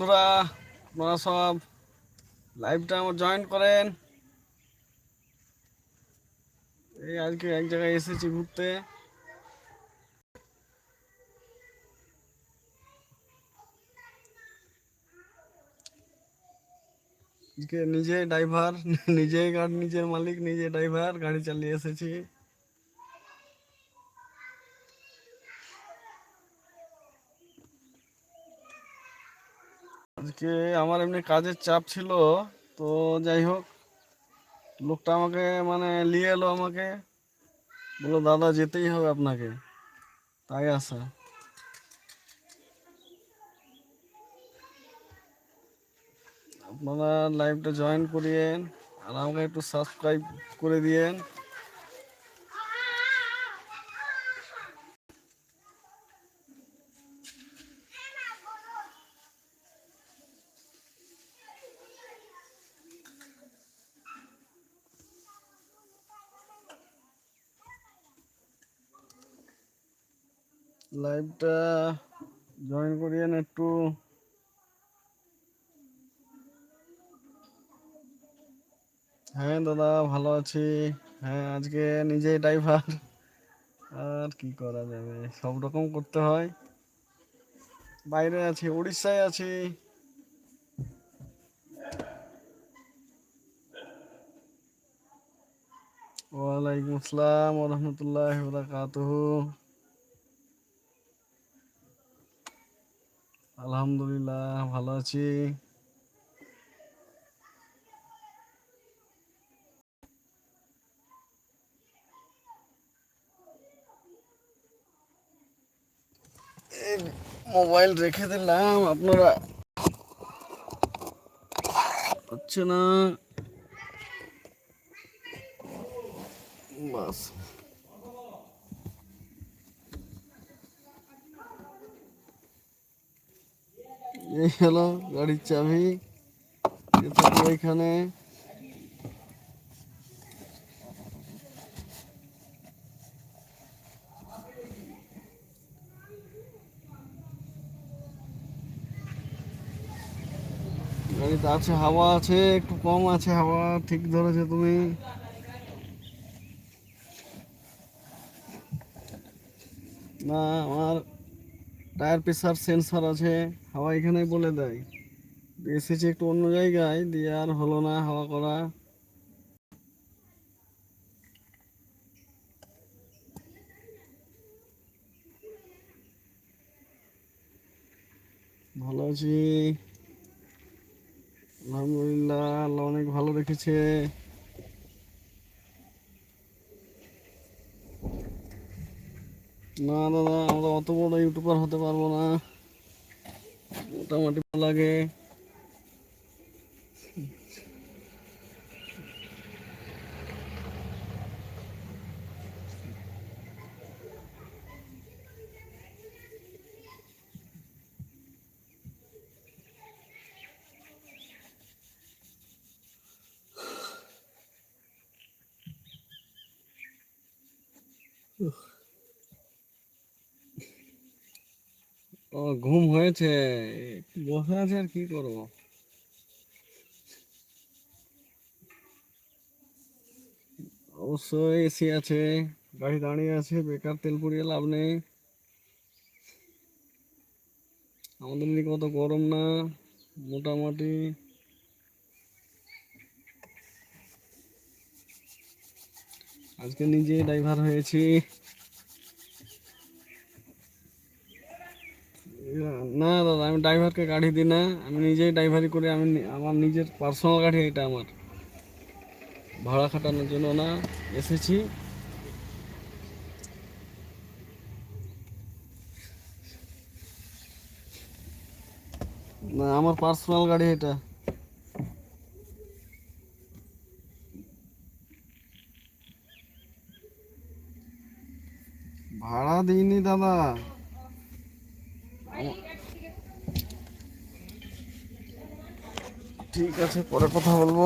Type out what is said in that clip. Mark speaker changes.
Speaker 1: বন্ধুরা, আপনারা সব লাইভটা আমার জয়েন করেন। এই আজকে এক জায়গায় এসেছি ঘুরতে। নিজে ড্রাইভার নিজে গাড়ি, নিজের মালিক, নিজে ড্রাইভার গাড়ি চালিয়ে এসেছি। আজকে আমার এমনি কাজের চাপ ছিল, তো যাই হোক, লোকটা আমাকে মানে নিয়ে এলো আমাকে। বলল, দাদা, যেতেই হবে আপনাকে। তাই আসা আপনারা লাইভটা জয়েন করিয়েন আর আমাকে একটু সাবস্ক্রাইব করে দিয়েন। লাইভটা জয়েন করিয়েন একটু। হ্যাঁ দাদা, ভালো আছি। হ্যাঁ আজকে নিজেই ড্রাইভার আর কি করা যাবে? সব রকম করতে হয়। বাইরে আছি, উড়িষ্যায় আছি। ওয়ালাইকুম আসসালাম রহমতুল্লাহ বারাকাতুহু। আলহামদুলিল্লাহ ভালো আছি। মোবাইল রেখে দিলাম আপনারা হচ্ছে না। বাস। এই হলো গাড়ির চাবি। এখানে। গাড়িতে আছে, হাওয়া আছে, একটু কম আছে হাওয়া, ঠিক ধরেছে তুমি। না, আমার টায়ার প্রেসার সেন্সার আছে, হাওয়া এখানে বলে দেয় এসেছি একটু অন্য জায়গায়, দিয়ে আর হলো না হাওয়া করা। ভালো আছি। আলহামদুলিল্লাহ, আল্লাহ অনেক ভালো রেখেছে। না দাদা আমরা অত বড় ইউটিউবার হতে পারব না। মোটামুটি ভালো লাগে। ও, ঘুম হয়েছে? বসে আছে আর কি করব? অবশ্যই এসি আছে, গাড়ি দাঁড়িয়ে আছে, বেকার, তেল পুড়িয়ে লাভ নেই। আমাদের দিকে অত গরম না, মোটামুটি। আজকে নিজে ড্রাইভার হয়েছি। না, দাদা, আমি ড্রাইভারকে গাড়ি দিই না। আমি নিজেই ড্রাইভারি করে, আমি আমার নিজের পার্সোনাল গাড়ি এটা আমার। ভাড়া খাটানোর জন্য না, এসেছি। না, আমার পার্সোনাল গাড়ি এটা ভাড়া দিইনি, দাদা। ঠিক আছে পরে কথা বলব।